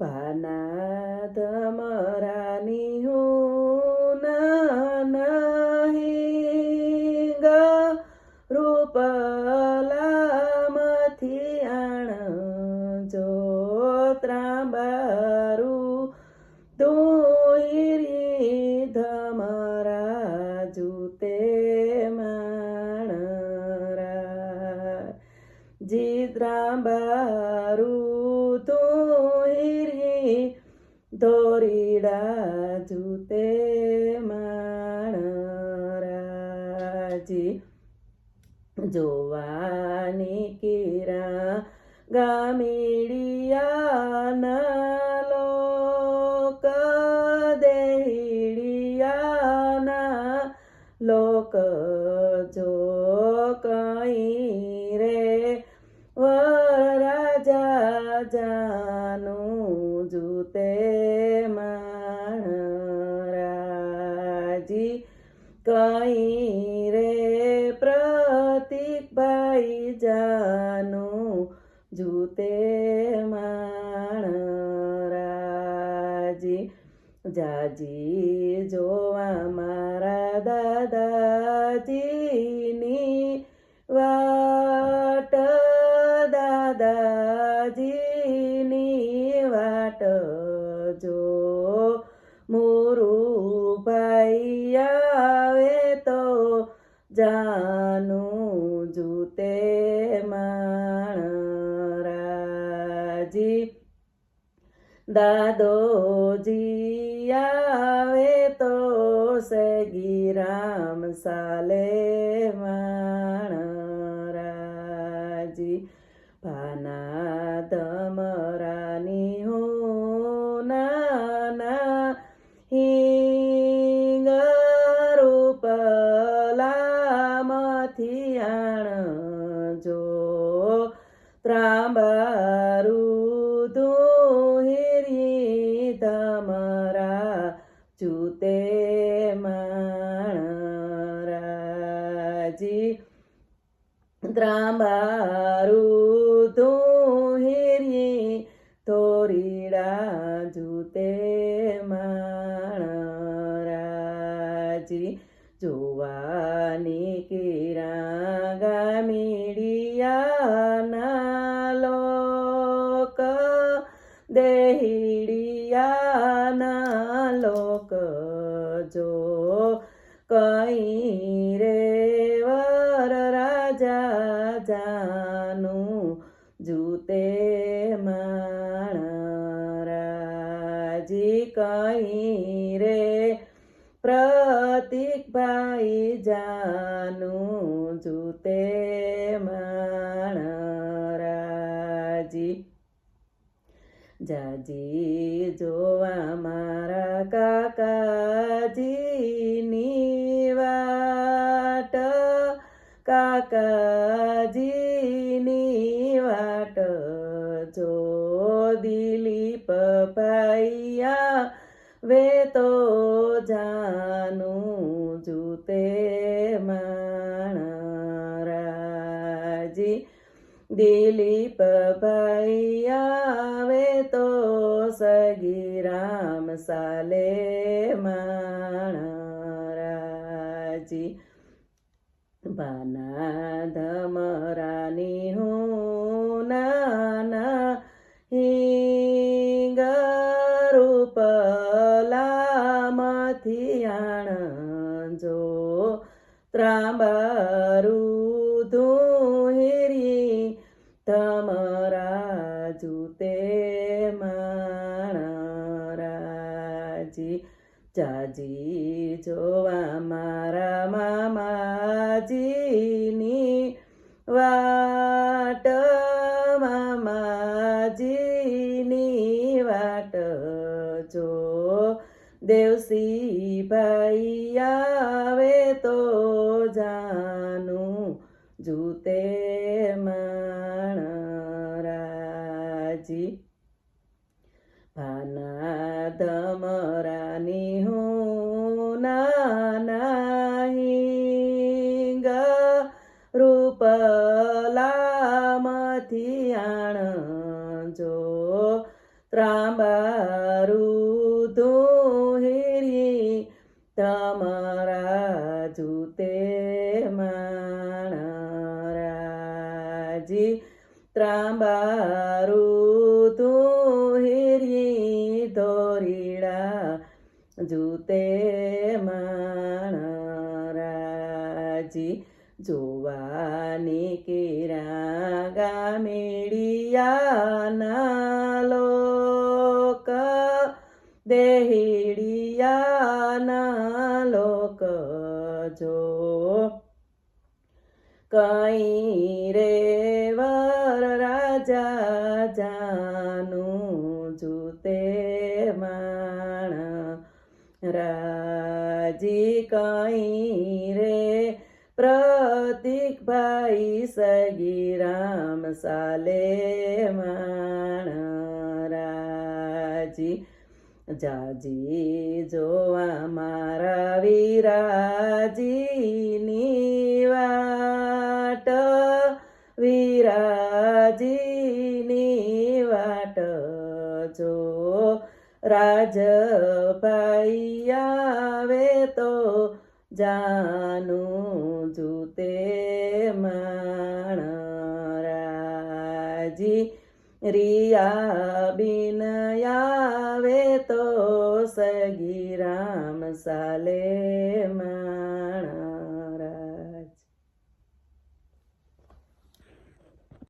પાના ધમરાની હું નહીં ગ રૂપલામથી આણ જો ત્રાંબારું તુહિરી ધમરા જૂતે માણરા જીદ્રાંબારું દોરીડા જૂતે માણરાજી જોવાની કિરા ગામીડિયાના લોક દેહીડિયાના લોક કઈ રે પ્રતિકભાઈ જાનું જૂતે માણરાજી જાજી જોવા મારા દાદાજીની વાટ દાદાજીની વાટ. જૂતે માણરાજી દાદોજી આવે તો સગી રામ સાલે માણરાજી ધમરા જૂતે માણરાજી ત્રાંબારું દુહિરી તોરીડા જૂતે માણરાજી જોવાની કિરા ગામીડિયાના જાનું જૂતે માણરાજી કઈ રે પ્રતિકભાઈ જાનું જૂતે માણરાજી જાજી જોવા મારા કાકાજીની વાટ કાકાજીની ભાઈયા વે તો જાનું જૂતે માણરાજી દિલીપ ભાઈ આવે તો સગી રામ સાલે માણરાજી બાના ધમરાની હું માણરાજી જાજી જોવા મારા મામાજીની વાટ મામાજીની વાટ જો દેવસી ભાઈ આવે તો જાનું જૂતે હું નાના હિંગ રૂપલામથી આણ જો ત્રાંબારું માણરાજી જોવાની કેરા ગામેડિયાના લોક દેહીડિયાના લોક જો કઈ રે વર રાજા જાનું જૂતે માણ રાજી કઈ રે પ્રતિકભાઈ સગી રામ સાલે માણ રાજી. જાજી જોવા મારા વિરાજીની વાટ વિરાજીની વાટ જો રાજભાઈ આવે તો જાનું જૂતે માણ રાજી રિયા બિન આવે તો સગી રામ સાલે